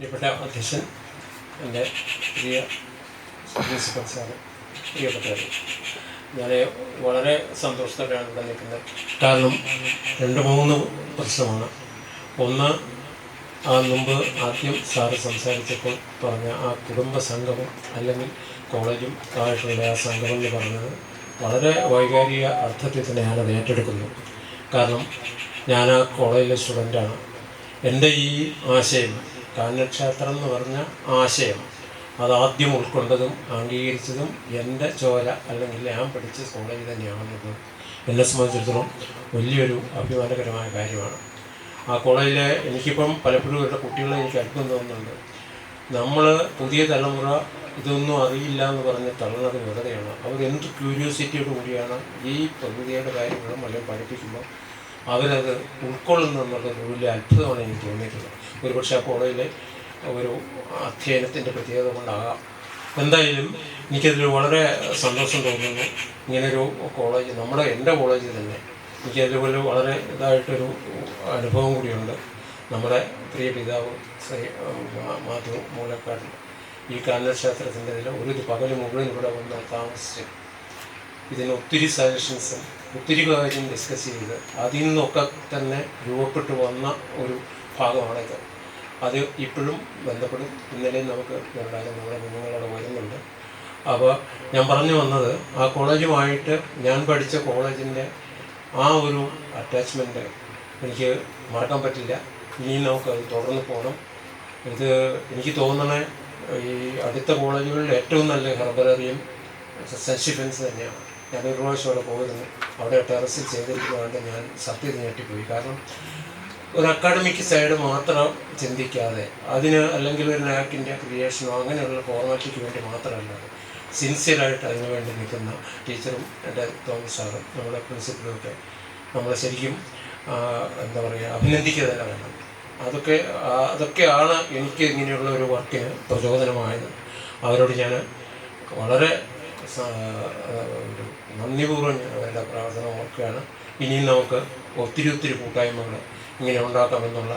പ്രിയപ്പെട്ട അധ്യക്ഷൻ എന്റെ പ്രിയ പ്രിൻസിപ്പൽ സാറ് പ്രിയപ്പെട്ടവർ ഞാൻ വളരെ സന്തോഷത്തോടെയാണ് ഇവിടെ നിൽക്കുന്നത്. കാരണം രണ്ട് മൂന്ന് പ്രശ്നമാണ്. ഒന്ന് ആ മുമ്പ് ആദ്യം സാറ് സംസാരിച്ചപ്പോൾ പറഞ്ഞ ആ കുടുംബ സംഗമം അല്ലെങ്കിൽ കോളേജും ആയിട്ടുള്ള ആ സംഗമം എന്ന് പറഞ്ഞത് വളരെ വൈകാരിക അർത്ഥത്തിൽ തന്നെയാണ് ഞാനത് ഏറ്റെടുക്കുന്നു കാരണം ഞാൻ ആ കോളേജിലെ സ്റ്റുഡന്റാണ്. എന്റെ ഈ ആശയം കാനക്ഷേത്രം എന്ന് പറഞ്ഞ ആശയം. അതാദ്യം ഉൾക്കൊണ്ടതും അംഗീകരിച്ചതും എന്റെ ചോര അല്ലെങ്കിൽ ഞാൻ പഠിച്ച കോളേജ് തന്നെയാണെന്നത് എന്നെ സംബന്ധിച്ചിടത്തോളം വലിയൊരു അഭിമാനകരമായ കാര്യമാണ്. ആ കോളേജിലെ എനിക്കിപ്പം പലപ്പോഴും ഇവരുടെ കുട്ടികളെ എനിക്ക് അടുപ്പം തോന്നുന്നുണ്ട്. നമ്മൾ പുതിയ തലമുറ ഇതൊന്നും അറിയില്ല എന്ന് പറഞ്ഞ് തള്ളുന്നത് വെറുതെയാണ്. അവർ എന്ത് ക്യൂരിയോസിറ്റിയോട് കൂടിയാണ് ഈ പ്രകൃതിയുടെ കാര്യങ്ങളും അല്ലെങ്കിൽ പഠിപ്പിക്കുമ്പോൾ അവരത് ഉൾക്കൊള്ളുന്നു എന്നുള്ളത് വലിയ അത്ഭുതമാണ് എനിക്ക് തോന്നിയിട്ടുള്ളത്. ഒരുപക്ഷെ ആ കോളേജിലെ ഒരു അധ്യയനത്തിന്റെ പ്രത്യേകത കൊണ്ടാകാം. എന്തായാലും എനിക്കതിൽ വളരെ സന്തോഷം തോന്നുന്നു. ഇങ്ങനൊരു കോളേജ് നമ്മുടെ എന്റെ കോളേജിൽ തന്നെ എനിക്കതിൽ എനിക്കതുപോലെ വളരെ ഇതായിട്ടൊരു അനുഭവം കൂടിയുണ്ട്. നമ്മുടെ പ്രിയ പിതാവ് ശ്രീ മാധു മൂലക്കാട് ഈ കാനക്ഷേത്രത്തിന്റെ ഒരു പകൽ മുഴുവൻ ഇവിടെ വന്ന് താമസിച്ച് ഇതിന് ഒത്തിരി സജഷൻസ് ഒത്തിരി കാര്യം ഡിസ്കസ് ചെയ്ത് അതിൽ നിന്നൊക്കെ തന്നെ രൂപപ്പെട്ടു വന്ന ഒരു ഭാഗമാണിത് അത് ഇപ്പോഴും ബന്ധപ്പെടും. ഇന്നലെയും നമുക്ക് രണ്ടായിരം നമ്മുടെ കുഞ്ഞുങ്ങളോട് വരുന്നുണ്ട്. അപ്പോൾ ഞാൻ പറഞ്ഞു വന്നത് ആ കോളേജുമായിട്ട് ഞാൻ പഠിച്ച കോളേജിന്റെ ആ ഒരു അറ്റാച്ച്മെന്റ് എനിക്ക് മറക്കാൻ പറ്റില്ല. ഇനി നമുക്ക് അത് തുടർന്ന് പോകണം ഇത് എനിക്ക് തോന്നണേ ഈ അടുത്ത കോളേജുകളിൽ ഏറ്റവും നല്ല ഹെർബററിയും സെൻസിഫൻസ് തന്നെയാണ്. ഞാൻ ഒരു പ്രാവശ്യം അവിടെ പോയിരുന്നു അവിടെ ടെറസിൽ ചെയ്തിരിക്കുന്നതുകൊണ്ട് ഞാൻ സത്യത ഞെട്ടിപ്പോയി. കാരണം ഒരു അക്കാഡമിക് സൈഡ് മാത്രം ചിന്തിക്കാതെ അതിന് അല്ലെങ്കിൽ ഒരു നാക്കിന്റെ ക്രിയേഷനോ അങ്ങനെയുള്ള ഫോർമാലിറ്റിക്ക് വേണ്ടി മാത്രമല്ല സിൻസിയറായിട്ട് അതിനു വേണ്ടി നിൽക്കുന്ന ടീച്ചറും എന്റെ തോമസ് സാറും നമ്മുടെ പ്രിൻസിപ്പലും ഒക്കെ നമ്മളെ ശരിക്കും എന്താ പറയുക അഭിനന്ദിക്കുക തന്നെ വേണം. അതൊക്കെ അതൊക്കെയാണ് എനിക്ക് ഇങ്ങനെയുള്ള ഒരു വർക്കിന് പ്രചോദനമായത്. അവരോട് ഞാൻ വളരെ ഒരു നന്ദിപൂർവം ഞങ്ങളുടെ പ്രാർത്ഥന ഓർക്കുകയാണ് ഇനിയും നമുക്ക് ഒത്തിരി ഒത്തിരി കൂട്ടായ്മകൾ ഇങ്ങനെ ഉണ്ടാക്കാമെന്നുള്ള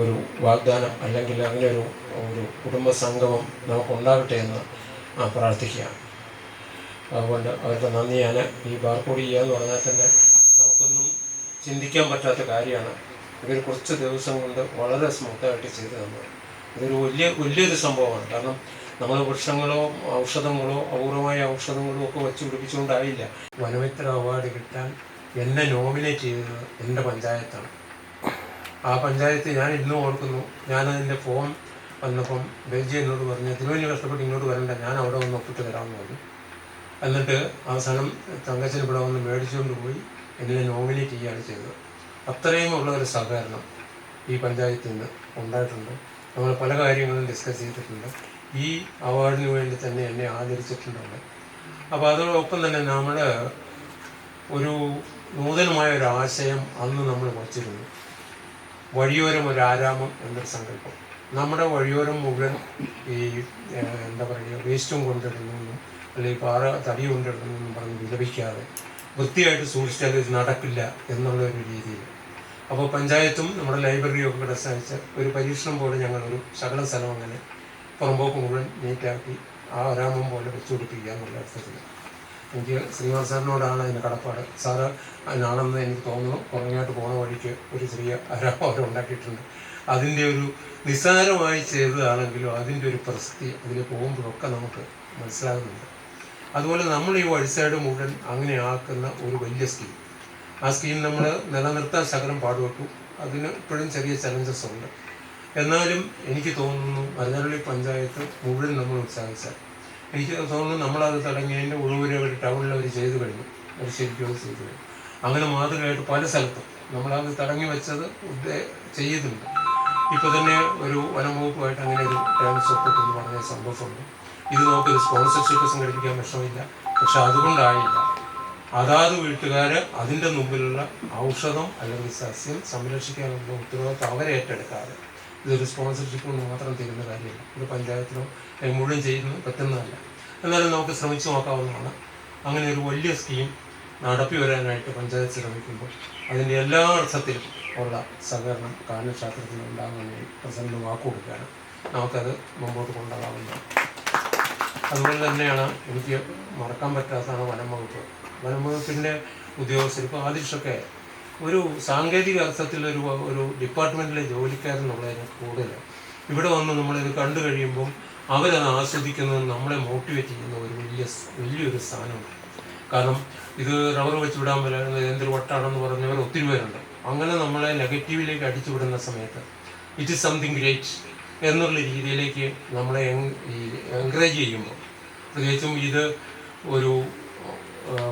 ഒരു വാഗ്ദാനം അല്ലെങ്കിൽ അങ്ങനെ ഒരു ഒരു കുടുംബ സംഗമം നമുക്കുണ്ടാകട്ടെ എന്ന് പ്രാർത്ഥിക്കുകയാണ്. അതുകൊണ്ട് അവരുടെ നന്ദി ഞാൻ ഈ ബാർക്കോഡ് ചെയ്യുക എന്ന് പറഞ്ഞാൽ തന്നെ നമുക്കൊന്നും ചിന്തിക്കാൻ പറ്റാത്ത കാര്യമാണ്. ഇവർ കുറച്ച് ദിവസം കൊണ്ട് വളരെ സ്മൂത്തായിട്ട് ചെയ്ത് തന്നത് ഇതൊരു വലിയ വലിയൊരു സംഭവമാണ്. കാരണം നമ്മൾ വൃക്ഷങ്ങളോ ഔഷധങ്ങളോ അപൂർവമായ ഔഷധങ്ങളോ ഒക്കെ വെച്ച് പിടിപ്പിച്ചുകൊണ്ടായില്ല വനമിത്ര അവാർഡ് കിട്ടാൻ എന്നെ നോമിനേറ്റ് ചെയ്തത് എന്റെ പഞ്ചായത്താണ്. ആ പഞ്ചായത്ത് ഞാൻ ഇന്നും ഓർക്കുന്നു. ഞാനതിന്റെ ഫോം വന്നപ്പം ബെൽജി എന്നോട് പറഞ്ഞു തിരുവനന്തപുരം കഷ്ടപ്പെട്ട് ഇങ്ങോട്ട് വരണ്ട ഞാൻ അവിടെ വന്ന് ഒപ്പിട്ട് തരാമെന്ന് പറഞ്ഞു. എന്നിട്ട് അവസാനം തങ്കച്ചൻ ഇവിടെ വന്ന് മേടിച്ചുകൊണ്ട് പോയി എന്നെ നോമിനേറ്റ് ചെയ്യുകയാണ് ചെയ്തത്. അത്രയും ഉള്ള ഒരു സഹകരണം ഈ പഞ്ചായത്തിൽ നിന്ന് ഉണ്ടായിട്ടുണ്ട്. നമ്മൾ പല കാര്യങ്ങളും ഡിസ്കസ് ചെയ്തിട്ടുണ്ട്. ഈ അവാർഡിന് വേണ്ടി തന്നെ എന്നെ ആദരിച്ചിട്ടുണ്ട് അപ്പോൾ അതോടൊപ്പം തന്നെ നമ്മൾ ഒരു നൂതനമായ ഒരു ആശയം അന്ന് നമ്മൾ വച്ചിരുന്നു. വഴിയോരം ഒരു ആരാമം എന്നൊരു സങ്കല്പം. നമ്മുടെ വഴിയോരം മുഴുവൻ ഈ എന്താ പറയുക വേസ്റ്റും കൊണ്ടിടുന്നു അല്ലെങ്കിൽ പാറ തടി കൊണ്ടിടുന്നു പറഞ്ഞ് വിലപിക്കാതെ വൃത്തിയായിട്ട് സൂക്ഷിച്ചാൽ ഇത് നടക്കില്ല എന്നുള്ള ഒരു രീതിയിൽ. അപ്പോൾ പഞ്ചായത്തും നമ്മുടെ ലൈബ്രറിയും ഒക്കെ സഹായിച്ച് ഒരു പരീക്ഷണം പോലെ ഞങ്ങളൊരു ശകല സ്ഥലം അങ്ങനെ പുറമ്പോക്ക് മുഴുവൻ നീറ്റാക്കി ആ ആരാമം പോലെ വെച്ചു കൊടുപ്പിക്കുക എന്നുള്ള അർത്ഥത്തിൽ. എനിക്ക് ശ്രീനിവാസ് സാറിനോടാണ് അതിന് കടപ്പാട്. സാറ് അതിനാണെന്ന് എനിക്ക് തോന്നുന്നു. കുറഞ്ഞായിട്ട് പോണ വഴിക്ക് ഒരു ചെറിയ അരാമം ഉണ്ടാക്കിയിട്ടുണ്ട് അതിന്റെ ഒരു നിസ്സാരമായി ചെയ്തതാണെങ്കിലും അതിന്റെ ഒരു പ്രസക്തി അതിൽ പോകുമ്പോഴൊക്കെ നമുക്ക് മനസ്സിലാകുന്നുണ്ട്. അതുപോലെ നമ്മൾ ഈ വഴിസൈഡ് മുഴുവൻ അങ്ങനെ ആക്കുന്ന ഒരു വലിയ സ്കീം. ആ സ്കീം നമ്മൾ നിലനിർത്താൻ ശകലം പാടുപെട്ടു അതിന് ഇപ്പോഴും ചെറിയ ചലഞ്ചസ് ഉണ്ട്. എന്നാലും എനിക്ക് തോന്നുന്നു മരഞ്ഞാലി പഞ്ചായത്ത് മുഴുവൻ നമ്മൾ ഉത്സാഹിച്ചാൽ. എനിക്ക് തോന്നുന്നു നമ്മളത് തുടങ്ങിയതിന്റെ ഒഴിവരെ ഒരു ടൗണിൽ അവർ ചെയ്തു കഴിഞ്ഞു. അവർ ശരിക്കും അത് ചെയ്തു കഴിഞ്ഞു. അങ്ങനെ മാതൃകയായിട്ട് പല സ്ഥലത്തും നമ്മളത് തടങ്ങി വെച്ചത് ചെയ്യുന്നുണ്ട് ഇപ്പോൾ തന്നെ ഒരു വനംവകുപ്പുമായിട്ട് അങ്ങനെ ഒരു ടേംസ് സപ്പോർട്ട് എന്ന് പറഞ്ഞ സന്തോഷമുണ്ട് ഇത് നമുക്ക് സ്പോൺസർഷിപ്പ് സംഘടിപ്പിക്കാൻ വിഷമമില്ല. പക്ഷെ അതുകൊണ്ടായില്ല. അതാത് വീട്ടുകാർ അതിന്റെ മുമ്പിലുള്ള ഔഷധം അല്ലെങ്കിൽ സസ്യം സംരക്ഷിക്കാനുള്ള ഉത്തരവാദിത്വം അവരെ ഏറ്റെടുക്കാതെ ഇതൊരു സ്പോൺസർഷിപ്പ് കൊണ്ട് മാത്രം തീരുന്ന കാര്യമല്ല. പഞ്ചായത്തിനോ അല്ലെങ്കിൽ മുഴുവൻ ചെയ്യുന്നത് പറ്റുന്നതല്ല. എന്നാലും നമുക്ക് ശ്രമിച്ചു നോക്കാവുന്നതാണ്. അങ്ങനെ ഒരു വലിയ സ്കീം നടപ്പി വരാനായിട്ട് പഞ്ചായത്ത് ശ്രമിക്കുമ്പോൾ അതിന്റെ എല്ലാ അർത്ഥത്തിലും ഉള്ള സഹകരണം കാനശാസ്ത്രത്തിന് ഉണ്ടാകുമെന്ന് പ്രസിഡന്റ് വാക്ക് കൊടുക്കുകയാണ്. നമുക്കത് മുമ്പോട്ട് കൊണ്ടുപോകാവുന്നത് അതുപോലെ തന്നെയാണ് എനിക്ക് മറക്കാൻ പറ്റാത്തതാണ് വനം വകുപ്പ്. വനം വകുപ്പിന്റെ ഉദ്യോഗസ്ഥർ ഇപ്പോൾ ആദിഷൊക്കെ ഒരു സാങ്കേതിക അർത്ഥത്തിൽ ഒരു ഡിപ്പാർട്ട്മെന്റിലെ ജോലിക്കാരെന്നുള്ളതിന് കൂടുതൽ ഇവിടെ വന്ന് നമ്മളിത് കണ്ടു കഴിയുമ്പം അവരത് ആസ്വദിക്കുന്നത് നമ്മളെ മോട്ടിവേറ്റ് ചെയ്യുന്ന ഒരു വലിയ വലിയൊരു സ്ഥാനമാണ് കാരണം ഇത് റബ്ബർ വെച്ച് വിടാൻ പറ്റുന്ന എന്തൊരു വട്ടാണെന്ന് പറഞ്ഞവർ ഒത്തിരി പേരുണ്ട്. അങ്ങനെ നമ്മളെ നെഗറ്റീവിലേക്ക് അടിച്ചു വിടുന്ന സമയത്ത് ഇറ്റ് ഇസ് സംതിങ് ഗ്രേറ്റ് എന്നുള്ള രീതിയിലേക്ക് നമ്മളെ എൻകറേജ് ചെയ്യുമ്പോൾ പ്രത്യേകിച്ചും ഇത് ഒരു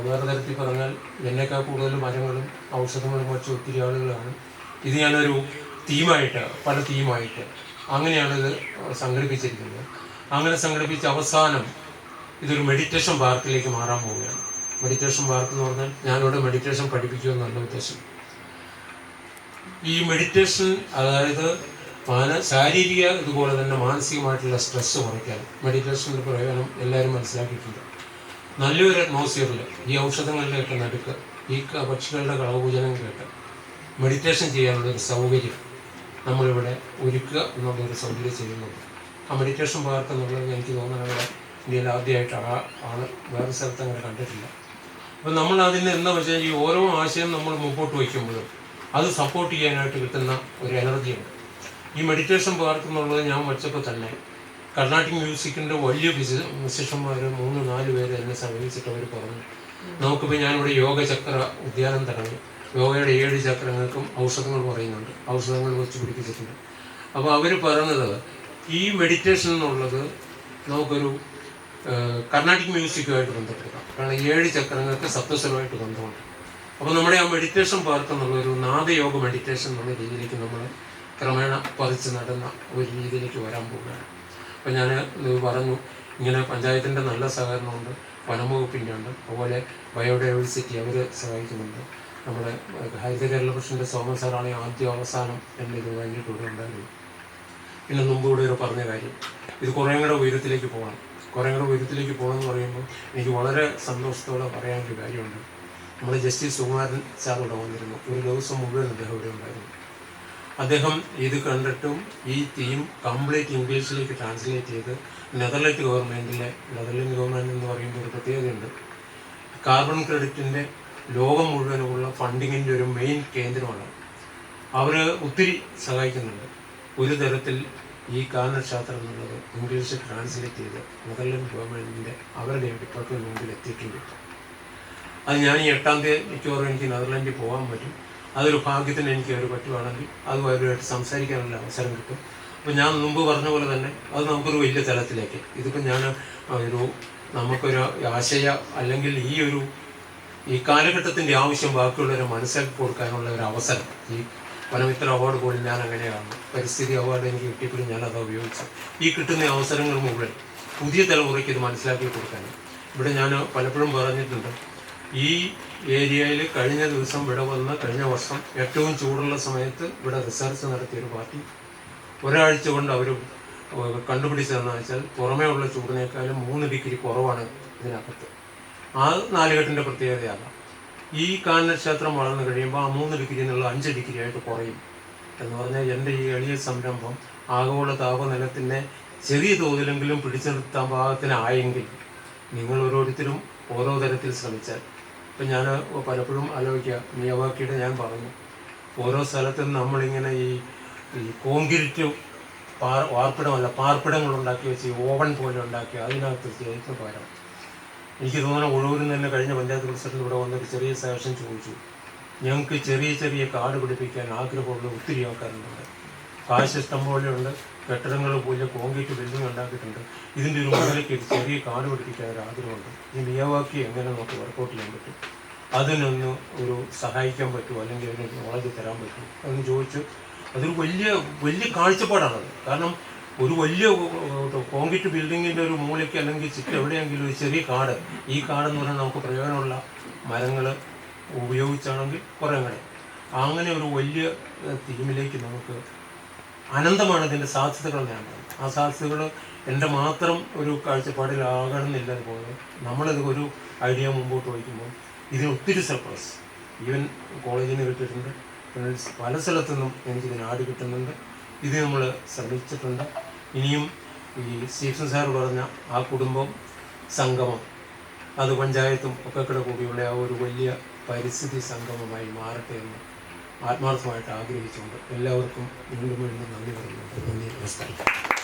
വേറെ തരത്തിൽ പറഞ്ഞാൽ എന്നെക്കാൾ കൂടുതൽ മരങ്ങളും ഔഷധങ്ങളും വെച്ച് ഒത്തിരി ആളുകളാണ്. ഇത് ഞാനൊരു തീമായിട്ട് പല തീമായിട്ട് അങ്ങനെയാണ് ഇത് സംഘടിപ്പിച്ചിരിക്കുന്നത്. അങ്ങനെ സംഘടിപ്പിച്ച അവസാനം ഇതൊരു മെഡിറ്റേഷൻ പാർക്കിലേക്ക് മാറാൻ പോവുകയാണ്. മെഡിറ്റേഷൻ പാർക്ക് എന്ന് പറഞ്ഞാൽ ഞാനിവിടെ മെഡിറ്റേഷൻ പഠിപ്പിക്കുമെന്നല്ല ഉദ്ദേശം. ഈ മെഡിറ്റേഷൻ അതായത് മാന ശാരീരിക ഇതുപോലെ തന്നെ മാനസികമായിട്ടുള്ള സ്ട്രെസ് കുറയ്ക്കാൻ മെഡിറ്റേഷന്റെ പ്രയോജനം എല്ലാവരും മനസ്സിലാക്കിയിട്ടുണ്ട്. നല്ലൊരു അറ്റ്മോസ്ഫിയറിൽ ഈ ഔഷധങ്ങളിലേക്ക് നടുക്ക് ഈ പക്ഷികളുടെ കളവൂചനം കേട്ട് മെഡിറ്റേഷൻ ചെയ്യാനുള്ള ഒരു സൗകര്യം നമ്മളിവിടെ ഒരുക്കുക എന്നുള്ളൊരു സൗകര്യം ചെയ്യുന്നുണ്ട്. ആ മെഡിറ്റേഷൻ പാർക്ക് എന്നുള്ളത് എനിക്ക് തോന്നുന്നത് ഇന്ത്യയിൽ ആദ്യമായിട്ട് ആ ആണ്. വേറെ സ്ഥലത്ത് അങ്ങനെ കണ്ടിട്ടില്ല. അപ്പം നമ്മൾ അതിന് എന്താ വെച്ചാൽ ഈ ഓരോ ആശയം നമ്മൾ മുമ്പോട്ട് വയ്ക്കുമ്പോഴും അത് സപ്പോർട്ട് ചെയ്യാനായിട്ട് കിട്ടുന്ന ഒരു എനർജിയുണ്ട് ഈ മെഡിറ്റേഷൻ പാർക്ക് എന്നുള്ളത് ഞാൻ വെച്ചപ്പോൾ തന്നെ കർണാട്ടിക് മ്യൂസിക്കിന്റെ വലിയ മ്യൂസിഷ്യന്മാർ മൂന്ന് നാല് പേര് എന്നെ സമീപിച്ചിട്ട് അവർ പറഞ്ഞു. നമുക്കിപ്പോൾ ഞാനിവിടെ യോഗചക്ര ഉദ്യാനം തുടങ്ങി. യോഗയുടെ ഏഴ് ചക്രങ്ങൾക്കും ഔഷധങ്ങൾ പറയുന്നുണ്ട്. ഔഷധങ്ങൾ വെച്ച് പിടിപ്പിച്ചിട്ടുണ്ട്. അപ്പോൾ അവർ പറഞ്ഞത് ഈ മെഡിറ്റേഷൻ എന്നുള്ളത് നമുക്കൊരു കർണാട്ടിക് മ്യൂസിക്കുമായിട്ട് ബന്ധപ്പെടുത്താം. കാരണം ഏഴ് ചക്രങ്ങൾക്ക് സപ്തസ്വരമായിട്ട് ബന്ധമുണ്ട്. അപ്പോൾ നമ്മുടെ ആ മെഡിറ്റേഷൻ പാർക്ക് ഒരു നാദയോഗ മെഡിറ്റേഷൻ എന്നുള്ള രീതിയിലേക്ക് നമ്മൾ ക്രമേണ പതിച്ച് നടന്ന ഒരു രീതിയിലേക്ക് വരാൻ പോവുകയാണ്. അപ്പോൾ ഞാൻ പറഞ്ഞു ഇങ്ങനെ പഞ്ചായത്തിന്റെ നല്ല സഹകരണമുണ്ട് വനംവകുപ്പിന്റെ ഉണ്ട് അതുപോലെ ബയോഡൈവേഴ്സിറ്റി അവർ സഹായിക്കുന്നുണ്ട്. നമ്മുടെ ഹരിത കേരള മിഷന്റെ സോമൻ സാറാണ് ആദ്യം അവസാനം എന്റെ ഇത് കഴിഞ്ഞിട്ട് ഇവിടെ ഉണ്ടായിരുന്നു പിന്നെ മുമ്പ് ഇവിടെ ഒരു പറഞ്ഞ കാര്യം ഇത് കുറേ കൂടെ ഉയരത്തിലേക്ക് പോകണം. കുറേ കൂടെ ഉയരത്തിലേക്ക് പോകണം എന്ന് പറയുമ്പോൾ എനിക്ക് വളരെ സന്തോഷത്തോടെ പറയാനൊരു കാര്യമുണ്ട്. നമ്മുടെ ജസ്റ്റിസ് സുകുമാരൻ സാർ ഇവിടെ വന്നിരുന്നു. ഒരു ദിവസം മുഴുവൻ അദ്ദേഹം ഇവിടെ ഉണ്ടായിരുന്നു. അദ്ദേഹം ഇത് കണ്ടിട്ടും ഈ തീം കംപ്ലീറ്റ് ഇംഗ്ലീഷിലേക്ക് ട്രാൻസ്ലേറ്റ് ചെയ്ത് നെതർലൻഡ് ഗവൺമെന്റിലെ നെതർലൻഡ് ഗവൺമെന്റ് എന്ന് പറയുമ്പോൾ ഒരു പ്രത്യേകതയുണ്ട്. കാർബൺ ക്രെഡിറ്റിന്റെ ലോകം മുഴുവനുമുള്ള ഫണ്ടിങ്ങിന്റെ ഒരു മെയിൻ കേന്ദ്രമാണ്. അവർ ഒത്തിരി സഹായിക്കുന്നുണ്ട്. ഒരു തരത്തിൽ ഈ കാനശാസ്ത്രം എന്നുള്ളത് ഇംഗ്ലീഷിൽ ട്രാൻസ്ലേറ്റ് ചെയ്ത് നെതർലൻഡ് ഗവൺമെന്റിന്റെ അവരുടെ ഡിപ്പാർട്ട്മെന്റ് മുമ്പിൽ എത്തിയിട്ടുണ്ട്. അത് ഞാൻ ഈ എട്ടാം തീയതി മിക്കവാറും എനിക്ക് നെതർലൻഡിൽ പോകാൻ പറ്റും. അതൊരു ഭാഗ്യത്തിന് എനിക്ക് അവർ പറ്റുവാണെങ്കിൽ അത് അവരുമായിട്ട് സംസാരിക്കാനുള്ള അവസരം കിട്ടും. അപ്പോൾ ഞാൻ മുമ്പ് പറഞ്ഞ പോലെ തന്നെ അത് നമുക്കൊരു വലിയ തലത്തിലേക്ക്. ഇതിപ്പോൾ ഞാൻ ഒരു നമുക്കൊരു ആശയ അല്ലെങ്കിൽ ഈ ഒരു ഈ കാലഘട്ടത്തിന്റെ ആവശ്യം ബാക്കിയുള്ളവരെ മനസ്സിലാക്കി കൊടുക്കാനുള്ള ഒരു അവസരം. ഈ വനമിത്ര അവാർഡ് പോലും ഞാൻ അങ്ങനെയാണ്. പരിസ്ഥിതി അവാർഡ് എനിക്ക് കിട്ടിയപ്പോഴും ഞാൻ അത് ഉപയോഗിച്ചു. ഈ കിട്ടുന്ന അവസരങ്ങൾ മുഴുവൻ പുതിയ തലമുറയ്ക്ക് ഇത് മനസ്സിലാക്കി കൊടുക്കാൻ. ഇവിടെ ഞാൻ പലപ്പോഴും പറഞ്ഞിട്ടുണ്ട് ഈ ഏരിയയിൽ കഴിഞ്ഞ ദിവസം ഇവിടെ വന്ന് കഴിഞ്ഞ വർഷം ഏറ്റവും ചൂടുള്ള സമയത്ത് ഇവിടെ റിസർച്ച് നടത്തിയ ഒരു പാർട്ടി ഒരാഴ്ച കൊണ്ട് അവർ കണ്ടുപിടിച്ചതെന്ന് വെച്ചാൽ പുറമേ ഉള്ള ചൂടിനേക്കാളും മൂന്ന് ഡിഗ്രി കുറവാണ് ഇതിനകത്ത്. ആ നാലുകെട്ടിന്റെ പ്രത്യേകതയാണ് ഈ കാനക്ഷേത്രം വളർന്നു കഴിയുമ്പോൾ ആ മൂന്ന് ഡിഗ്രി എന്നുള്ള അഞ്ച് ഡിഗ്രി ആയിട്ട് കുറയും. എന്ന് പറഞ്ഞാൽ എന്റെ ഈ എളിയ സംരംഭം ആഗോള താപനിലത്തിനെ ചെറിയ തോതിലെങ്കിലും പിടിച്ചു നിർത്താൻ പാകത്തിനായെങ്കിൽ നിങ്ങൾ ഓരോരുത്തരും ഓരോ തരത്തിൽ ശ്രമിച്ചാൽ ഇപ്പം ഞാൻ പലപ്പോഴും ആലോചിക്കുക മിയവാക്കിയുടെ ഞാൻ പറഞ്ഞു. ഓരോ സ്ഥലത്തും നമ്മളിങ്ങനെ ഈ ഈ കോൺക്രീറ്റ് പാർ വാർപ്പിടമല്ല പാർപ്പിടങ്ങൾ ഉണ്ടാക്കി വെച്ച് ഓവൻ പോലെ ഉണ്ടാക്കി അതിനകത്ത് ചേർത്ത് പകരം. എനിക്ക് തോന്നുന്നു ഒഴൂരിൽ തന്നെ കഴിഞ്ഞ പഞ്ചായത്ത് പ്രസിഡന്റ് ഇവിടെ വന്നൊരു ചെറിയ സജഷൻ ചോദിച്ചു. ഞങ്ങൾക്ക് ചെറിയ ചെറിയ കാട് പിടിപ്പിക്കാൻ ആഗ്രഹമുള്ള ഒത്തിരി ആൾക്കാരുണ്ട് കാശ് ഇഷ്ടം പോലെയുണ്ട് കെട്ടിടങ്ങൾ പോലെ കോൺക്രീറ്റ് ബിൽഡിംഗ് ഉണ്ടാക്കിയിട്ടുണ്ട്. ഇതിന്റെ ഒരു മുകളിലേക്ക് ഒരു ചെറിയ കാട് പിടിപ്പിക്കാൻ ഒരു ആഗ്രഹമുണ്ട്. ഈ മിയവാക്കി എങ്ങനെ നമുക്ക് വർക്കൗട്ട് ചെയ്യാൻ പറ്റും? അതിനൊന്ന് ഒരു സഹായിക്കാൻ പറ്റുമോ? അല്ലെങ്കിൽ അതിന് നോളജ് തരാൻ പറ്റുമോ? അതൊന്ന് ചോദിച്ചു അതൊരു വലിയ വലിയ കാഴ്ചപ്പാടാണത് കാരണം ഒരു വലിയ കോൺക്രീറ്റ് ബിൽഡിങ്ങിന്റെ ഒരു മൂലയ്ക്ക് അല്ലെങ്കിൽ ചുറ്റും എവിടെയെങ്കിലും ഒരു ചെറിയ കാട്. ഈ കാടെന്ന് പറഞ്ഞാൽ നമുക്ക് പ്രയോജനമുള്ള മരങ്ങൾ ഉപയോഗിച്ചാണെങ്കിൽ കുറേ അങ്ങനെ അങ്ങനെ ഒരു വലിയ തീമിലേക്ക് നമുക്ക് അനന്തമാണ് ഇതിന്റെ സാധ്യതകൾ ഞാൻ ആ സാധ്യതകൾ എന്റെ മാത്രം ഒരു കാഴ്ചപ്പാടിലാകണമെന്നില്ല അതുപോലെ നമ്മളിത് ഒരു ഐഡിയ മുമ്പോട്ട് വയ്ക്കുമ്പോൾ ഇതിന് ഒത്തിരി സർപ്രസ് ഈവൻ കോളേജിൽ നിന്ന് കിട്ടിയിട്ടുണ്ട് പല സ്ഥലത്തു നിന്നും എനിക്കിതിന് ആടി കിട്ടുന്നുണ്ട്. ഇത് നമ്മൾ ശ്രമിച്ചിട്ടുണ്ട്. ഇനിയും ഈ സ്റ്റീഫൻ സാർ പറഞ്ഞ ആ കുടുംബം സംഗമം അത് പഞ്ചായത്തും ഒക്കെ കൂടെ കൂടിയുള്ള ആ ഒരു വലിയ പരിസ്ഥിതി സംഗമമായി മാറട്ടെ എന്ന് ആത്മാർത്ഥമായിട്ട് ആഗ്രഹിച്ചുകൊണ്ട് എല്ലാവർക്കും വീണ്ടും വീണ്ടും നന്ദി പറയുന്നു. നന്ദി നമസ്കാരം.